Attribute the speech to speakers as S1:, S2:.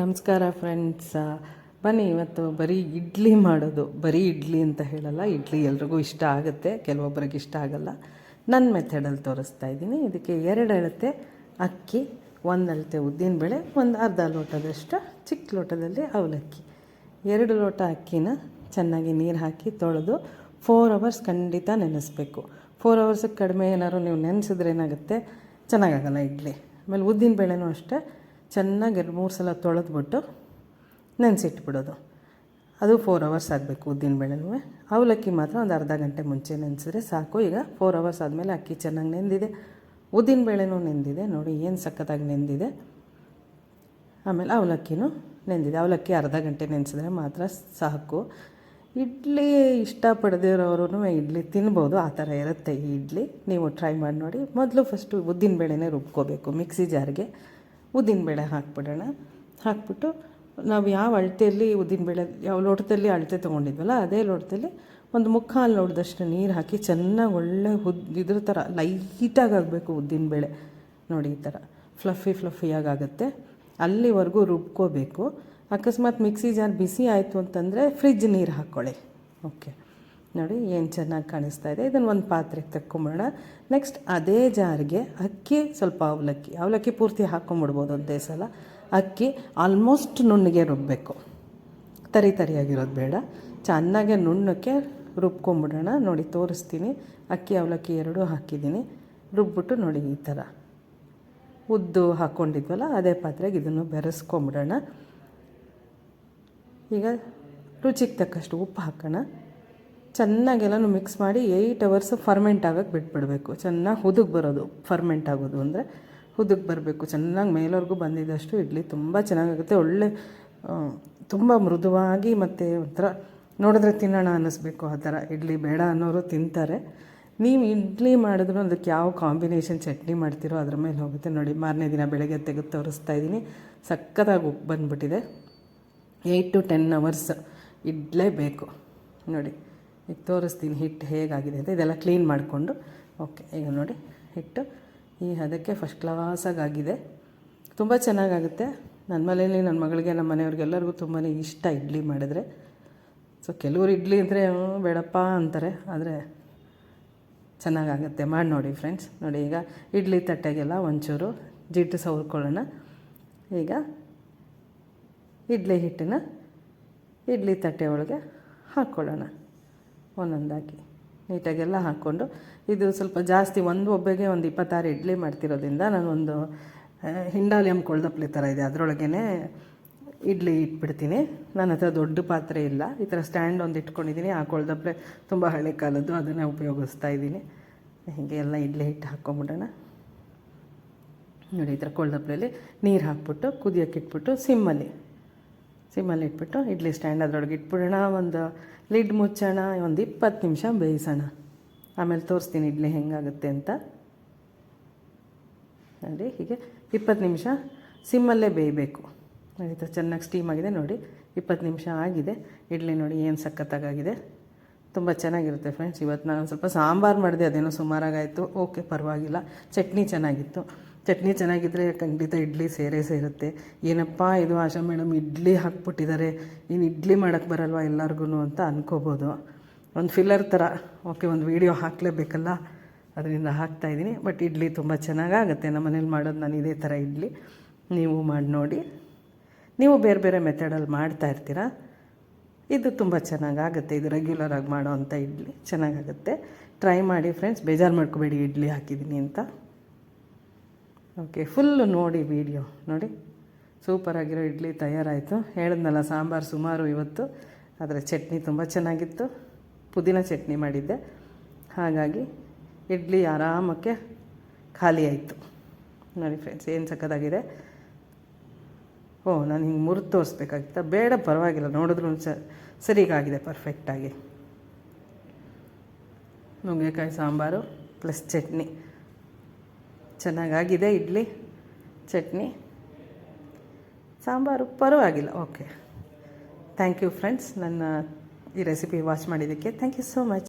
S1: ನಮಸ್ಕಾರ ಫ್ರೆಂಡ್ಸ್ ಬನ್ನಿ, ಇವತ್ತು ಬರೀ ಇಡ್ಲಿ ಮಾಡೋದು. ಬರೀ ಇಡ್ಲಿ ಅಂತ ಹೇಳಲ್ಲ, ಇಡ್ಲಿ ಎಲ್ರಿಗೂ ಇಷ್ಟ ಆಗುತ್ತೆ. ಕೆಲವೊಬ್ಬರಿಗೆ ಇಷ್ಟ ಆಗಲ್ಲ. ನನ್ನ ಮೆಥಡಲ್ಲಿ ತೋರಿಸ್ತಾ ಇದ್ದೀನಿ. ಇದಕ್ಕೆ ಎರಡು ಅಳತೆ ಅಕ್ಕಿ, ಒಂದು ಅಳತೆ ಉದ್ದಿನಬೇಳೆ, ಒಂದು ಅರ್ಧ ಲೋಟದಷ್ಟು ಚಿಕ್ಕ ಲೋಟದಲ್ಲಿ ಅವಲಕ್ಕಿ. ಎರಡು ಲೋಟ ಅಕ್ಕಿನ ಚೆನ್ನಾಗಿ ನೀರು ಹಾಕಿ ತೊಳೆದು ಫೋರ್ ಅವರ್ಸ್ ಖಂಡಿತ ನೆನೆಸ್ಬೇಕು. ಫೋರ್ ಅವರ್ಸಿಗೆ ಕಡಿಮೆ ಏನಾದ್ರು ನೀವು ನೆನೆಸಿದ್ರೆ ಏನಾಗುತ್ತೆ? ಚೆನ್ನಾಗಾಗಲ್ಲ ಇಡ್ಲಿ. ಆಮೇಲೆ ಉದ್ದಿನ ಬೇಳೆನೂ ಅಷ್ಟೇ. ಚೆನ್ನಾಗಿ ಎರಡು ಮೂರು ಸಲ ತೊಳೆದ್ಬಿಟ್ಟು ನೆನೆಸಿಟ್ಬಿಡೋದು. ಅದು ಫೋರ್ ಅವರ್ಸ್ ಆಗಬೇಕು ಉದ್ದಿನ ಬೇಳೆನೂ. ಅವಲಕ್ಕಿ ಮಾತ್ರ ಒಂದು ಅರ್ಧ ಗಂಟೆ ಮುಂಚೆ ನೆನೆಸಿದ್ರೆ ಸಾಕು. ಈಗ ಫೋರ್ ಅವರ್ಸ್ ಆದಮೇಲೆ ಅಕ್ಕಿ ಚೆನ್ನಾಗಿ ನೆಂದಿದೆ. ಉದ್ದಿನ ಬೇಳೆನೂ ನೆಂದಿದೆ. ನೋಡಿ ಏನು ಸಖತ್ತಾಗಿ ನೆಂದಿದೆ. ಆಮೇಲೆ ಅವಲಕ್ಕಿನೂ ನೆಂದಿದೆ. ಅವಲಕ್ಕಿ ಅರ್ಧ ಗಂಟೆ ನೆನೆಸಿದ್ರೆ ಮಾತ್ರ ಸಾಕು. ಇಡ್ಲಿ ಇಷ್ಟಪಡದಿರೋರು ಇಡ್ಲಿ ತಿನ್ಬೋದು. ಆ ಥರ ಇರುತ್ತೆ ಈ ಇಡ್ಲಿ. ನೀವು ಟ್ರೈ ಮಾಡಿ ನೋಡಿ. ಮೊದಲು ಫಸ್ಟು ಉದ್ದಿನ ಬೇಳೆನೇ ರುಬ್ಕೋಬೇಕು ಮಿಕ್ಸಿ ಜಾರ್ಗೆ. ಉದ್ದಿನಬೇಳೆ ಹಾಕ್ಬಿಡೋಣ. ಹಾಕ್ಬಿಟ್ಟು ನಾವು ಯಾವ ಅಳತೆಯಲ್ಲಿ ಉದ್ದಿನಬೇಳೆ ಯಾವ ಲೋಟದಲ್ಲಿ ಅಳತೆ ತೊಗೊಂಡಿದ್ವಲ್ಲ, ಅದೇ ಲೋಟದಲ್ಲಿ ಒಂದು ಮುಕ್ಕಾಲು ಲೋಟದಷ್ಟು ನೀರು ಹಾಕಿ ಚೆನ್ನಾಗಿ ಒಳ್ಳೆ ಹುದ್, ಇದ್ರ ಥರ ಲೈಟಾಗಿ ಆಗಬೇಕು ಉದ್ದಿನಬೇಳೆ ನೋಡಿ ಈ ಥರ. ಫ್ಲಫಿ ಫ್ಲಫಿಯಾಗಿ ಆಗುತ್ತೆ. ಅಲ್ಲಿವರೆಗೂ ರುಬ್ಕೋಬೇಕು. ಅಕಸ್ಮಾತ್ ಮಿಕ್ಸಿ ಜಾರ್ ಬಿಸಿ ಆಯಿತು ಅಂತಂದರೆ ಫ್ರಿಜ್ ನೀರು ಹಾಕ್ಕೊಳ್ಳಿ. ಓಕೆ. ನೋಡಿ ಏನು ಚೆನ್ನಾಗಿ ಕಾಣಿಸ್ತಾ ಇದೆ. ಇದನ್ನು ಒಂದು ಪಾತ್ರೆಗೆ ತಕ್ಕೊಂಬಿಡೋಣ. ನೆಕ್ಸ್ಟ್ ಅದೇ ಜಾರಿಗೆ ಅಕ್ಕಿ ಸ್ವಲ್ಪ ಅವಲಕ್ಕಿ. ಅವಲಕ್ಕಿ ಪೂರ್ತಿ ಹಾಕ್ಕೊಂಬಿಡ್ಬೋದು ಒಂದೇ ಸಲ ಅಕ್ಕಿ ಆಲ್ಮೋಸ್ಟ್ ನುಣ್ಣಗೆ ರುಬ್ಬಬೇಕು ತರಿ ತರಿಯಾಗಿರೋದು ಬೇಡ. ಚೆನ್ನಾಗೆ ನುಣ್ಣಕ್ಕೆ ರುಬ್ಕೊಂಬಿಡೋಣ. ನೋಡಿ ತೋರಿಸ್ತೀನಿ. ಅಕ್ಕಿ ಅವಲಕ್ಕಿ ಎರಡೂ ಹಾಕಿದ್ದೀನಿ. ರುಬ್ಬಿಟ್ಟು ನೋಡಿ ಈ ಥರ ಉದ್ದು ಹಾಕ್ಕೊಂಡಿದ್ವಲ್ಲ ಅದೇ ಪಾತ್ರೆಗೆ ಇದನ್ನು ಬೆರೆಸ್ಕೊಂಬಿಡೋಣ. ಈಗ ರುಚಿಗೆ ತಕ್ಕಷ್ಟು ಉಪ್ಪು ಹಾಕೋಣ. ಚೆನ್ನಾಗೆಲ್ಲನೂ ಮಿಕ್ಸ್ ಮಾಡಿ ಏಯ್ಟ್ ಅವರ್ಸ್ ಫರ್ಮೆಂಟ್ ಆಗೋಕ್ಕೆ ಬಿಟ್ಬಿಡಬೇಕು. ಚೆನ್ನಾಗಿ ಹುದುಗ್ ಬರೋದು ಫರ್ಮೆಂಟ್ ಆಗೋದು ಅಂದರೆ ಹುದುಗ್ ಬರಬೇಕು. ಚೆನ್ನಾಗಿ ಮೇಲವರೆಗೂ ಬಂದಿದ್ದಷ್ಟು ಇಡ್ಲಿ ತುಂಬ ಚೆನ್ನಾಗಾಗುತ್ತೆ. ಒಳ್ಳೆ ತುಂಬ ಮೃದುವಾಗಿ ಮತ್ತು ಒಂಥರ ನೋಡಿದ್ರೆ ತಿನ್ನೋಣ ಅನ್ನಿಸ್ಬೇಕು ಆ ಥರ. ಇಡ್ಲಿ ಬೇಡ ಅನ್ನೋರು ತಿಂತಾರೆ. ನೀವು ಇಡ್ಲಿ ಮಾಡಿದ್ರು ಅದಕ್ಕೆ ಯಾವ ಕಾಂಬಿನೇಷನ್ ಚಟ್ನಿ ಮಾಡ್ತೀರೋ ಅದ್ರ ಮೇಲೆ ಹೋಗುತ್ತೆ. ನೋಡಿ, ಮಾರನೇ ದಿನ ಬೆಳಗ್ಗೆ ತೆಗೆದು ತೋರಿಸ್ತಾ ಇದ್ದೀನಿ. ಸಖತ್ತಾಗಿ ಉಪ್ಪು ಬಂದುಬಿಟ್ಟಿದೆ. ಏಯ್ಟ್ ಟು ಟೆನ್ ಅವರ್ಸ್ ಇಡಲೇಬೇಕು. ನೋಡಿ. ಈಗ ತೋರಿಸ್ತೀನಿ ಹಿಟ್ಟು ಹೇಗಾಗಿದೆ ಅಂತ. ಇದೆಲ್ಲ ಕ್ಲೀನ್ ಮಾಡಿಕೊಂಡು ಓಕೆ ಈಗ ನೋಡಿ ಹಿಟ್ಟು. ಈ ಅದಕ್ಕೆ ಫಸ್ಟ್ ಕ್ಲಾಸಾಗಿ ಆಗಿದೆ ತುಂಬ ಚೆನ್ನಾಗಾಗುತ್ತೆ. ನನ್ನ ಮನೇಲಿ ನನ್ನ ಮಗಳಿಗೆ ನಮ್ಮ ಮನೆಯವ್ರಿಗೆಲ್ಲರಿಗೂ ತುಂಬಾ ಇಷ್ಟ ಇಡ್ಲಿ ಮಾಡಿದ್ರೆ. ಸೊ ಕೆಲವರು ಇಡ್ಲಿ ಅಂದರೆ ಬೇಡಪ್ಪ ಅಂತಾರೆ. ಆದರೆ ಚೆನ್ನಾಗಾಗುತ್ತೆ. ಮಾಡಿ ನೋಡಿ ಫ್ರೆಂಡ್ಸ್ ನೋಡಿ ಈಗ ಇಡ್ಲಿ ತಟ್ಟೆಗೆಲ್ಲ ಒಂಚೂರು ಜಿಡ್ಡು ಸವರ್ಕೊಳ್ಳೋಣ ಈಗ ಇಡ್ಲಿ ಹಿಟ್ಟನ್ನು ಇಡ್ಲಿ ತಟ್ಟೆ ಒಳಗೆ ಹಾಕ್ಕೊಳ್ಳೋಣ. ಒಂದೊಂದಾಗಿ ನೀಟಾಗೆಲ್ಲ ಹಾಕ್ಕೊಂಡು, ಇದು ಸ್ವಲ್ಪ ಜಾಸ್ತಿ ಒಂದು ಒಬ್ಬೆಗೆ ಒಂದು ಇಪ್ಪತ್ತಾರು ಇಡ್ಲಿ ಮಾಡ್ತಿರೋದ್ರಿಂದ ನಾನೊಂದು ಹಿಂಡಾಲಿಯಂ ಕೊಳ್ದಪ್ಲೆ ಥರ ಇದೆ. ಅದರೊಳಗೇ ಇಡ್ಲಿ ಇಟ್ಬಿಡ್ತೀನಿ. ನನ್ನ ಹತ್ರ ದೊಡ್ಡ ಪಾತ್ರೆ ಇಲ್ಲ. ಈ ಥರ ಸ್ಟ್ಯಾಂಡ್ ಒಂದು ಇಟ್ಕೊಂಡಿದ್ದೀನಿ ಆ ಕೊಳ್ದಪ್ಲೆ ತುಂಬ ಹಳೆ ಕಾಲದ್ದು. ಅದನ್ನೇ ಉಪಯೋಗಿಸ್ತಾ ಇದ್ದೀನಿ ಹೀಗೆ ಎಲ್ಲ ಇಡ್ಲಿ ಹಿಟ್ಟು ಹಾಕ್ಕೊಂಬಿಡೋಣ ನೋಡಿ, ಈ ಥರ ಕೊಳ್ದಪ್ಲೆಯಲ್ಲಿ ನೀರು ಹಾಕ್ಬಿಟ್ಟು ಕುದಿಯೋಕ್ಕಿಟ್ಬಿಟ್ಟು ಸಿಮ್ಮಲ್ಲಿ ಸಿಮ್ಮಲ್ಲಿ ಇಟ್ಬಿಟ್ಟು ಇಡ್ಲಿ ಸ್ಟ್ಯಾಂಡ್ ಅದರೊಳಗೆ ಇಟ್ಬಿಡೋಣ. ಒಂದು ಲಿಡ್ ಮುಚ್ಚೋಣ, ಒಂದು ಇಪ್ಪತ್ತು ನಿಮಿಷ ಬೇಯಿಸೋಣ. ಆಮೇಲೆ ತೋರಿಸ್ತೀನಿ ಇಡ್ಲಿ ಹೆಂಗಾಗುತ್ತೆ ಅಂತ. ನೋಡಿ, ಹೀಗೆ ಇಪ್ಪತ್ತು ನಿಮಿಷ ಸಿಮ್ಮಲ್ಲೇ ಬೇಯಬೇಕು. ಈ ಚೆನ್ನಾಗಿ ಸ್ಟೀಮ್ ಆಗಿದೆ ನೋಡಿ. ಇಪ್ಪತ್ತು ನಿಮಿಷ ಆಗಿದೆ. ಇಡ್ಲಿ ನೋಡಿ ಏನು ಸಖತ್ತಾಗಿದೆ ತುಂಬ ಚೆನ್ನಾಗಿರುತ್ತೆ ಫ್ರೆಂಡ್ಸ್ ಇವತ್ತು ನಾನು ಸ್ವಲ್ಪ ಸಾಂಬಾರು ಮಾಡಿದೆ, ಅದೇನೋ ಸುಮಾರಾಗಾಯಿತು. ಓಕೆ ಪರವಾಗಿಲ್ಲ. ಚಟ್ನಿ ಚೆನ್ನಾಗಿತ್ತು. ಚಟ್ನಿ ಚೆನ್ನಾಗಿದ್ದರೆ ಖಂಡಿತ ಇಡ್ಲಿ ಸೇರೇ ಸೇರುತ್ತೆ. ಏನಪ್ಪ ಇದು ಆಶಾ ಮೇಡಮ್ ಇಡ್ಲಿ ಹಾಕ್ಬಿಟ್ಟಿದ್ದಾರೆ ಇನ್ನು ಇಡ್ಲಿ ಮಾಡೋಕ್ಕೆ ಬರಲ್ವ ಎಲ್ಲರಿಗೂ ಅಂತ ಅಂದ್ಕೋಬೋದು ಒಂದು ಫಿಲ್ಲರ್ ಥರ ಓಕೆ ಒಂದು ವೀಡಿಯೋ ಹಾಕಲೇಬೇಕಲ್ಲ? ಅದರಿಂದ ಹಾಕ್ತಾಯಿದ್ದೀನಿ ಬಟ್ ಇಡ್ಲಿ ತುಂಬ ಚೆನ್ನಾಗಾಗುತ್ತೆ. ನಮ್ಮ ಮನೇಲಿ ಮಾಡೋದು ನಾನು ಇದೇ ಥರ ಇಡ್ಲಿ. ನೀವು ಮಾಡಿ ನೋಡಿ. ನೀವು ಬೇರೆ ಬೇರೆ ಮೆಥಡಲ್ಲಿ ಮಾಡ್ತಾ ಇರ್ತೀರ? ಇದು ತುಂಬ ಚೆನ್ನಾಗಾಗುತ್ತೆ. ಇದು ರೆಗ್ಯುಲರಾಗಿ ಮಾಡೋ ಅಂಥ ಇಡ್ಲಿ ಚೆನ್ನಾಗಾಗುತ್ತೆ. ಟ್ರೈ ಮಾಡಿ ಫ್ರೆಂಡ್ಸ್ ಬೇಜಾರು ಮಾಡ್ಕೋಬೇಡಿ ಇಡ್ಲಿ ಹಾಕಿದ್ದೀನಿ ಅಂತ. ಓಕೆ ಫುಲ್ಲು ನೋಡಿ ವಿಡಿಯೋ ನೋಡಿ ಸೂಪರಾಗಿರೋ ಇಡ್ಲಿ ತಯಾರಾಯಿತು. ಹೇಳಿದ್ನಲ್ಲ, ಸಾಂಬಾರು ಸುಮಾರು ಇವತ್ತು. ಆದರೆ ಚಟ್ನಿ ತುಂಬ ಚೆನ್ನಾಗಿತ್ತು. ಪುದೀನ ಚಟ್ನಿ ಮಾಡಿದ್ದೆ. ಹಾಗಾಗಿ ಇಡ್ಲಿ ಆರಾಮಕ್ಕೆ ಖಾಲಿ ಆಯಿತು. ನೋಡಿ ಫ್ರೆಂಡ್ಸ್ ಏನು ಸಕ್ಕದಾಗಿದೆ ಓ, ನಾನು ಹಿಂಗೆ ಮುರಿದು ತೋರಿಸ್ಬೇಕಾಗಿತ್ತ? ಬೇಡ, ಪರವಾಗಿಲ್ಲ. ನೋಡಿದ್ರು ಸರಿಗಾಗಿದೆ ಪರ್ಫೆಕ್ಟಾಗಿ ನುಗ್ಗೆಕಾಯಿ ಸಾಂಬಾರು ಪ್ಲಸ್ ಚಟ್ನಿ. ಚೆನ್ನಾಗಾಗಿದೆ ಇಡ್ಲಿ, ಚಟ್ನಿ. ಸಾಂಬಾರು ಪರವಾಗಿಲ್ಲ. ಓಕೆ ಥ್ಯಾಂಕ್ ಯು ಫ್ರೆಂಡ್ಸ್ ನನ್ನ ಈ ರೆಸಿಪಿ ವಾಚ್ ಮಾಡಿದ್ದಕ್ಕೆ ಥ್ಯಾಂಕ್ ಯು ಸೋ ಮಚ್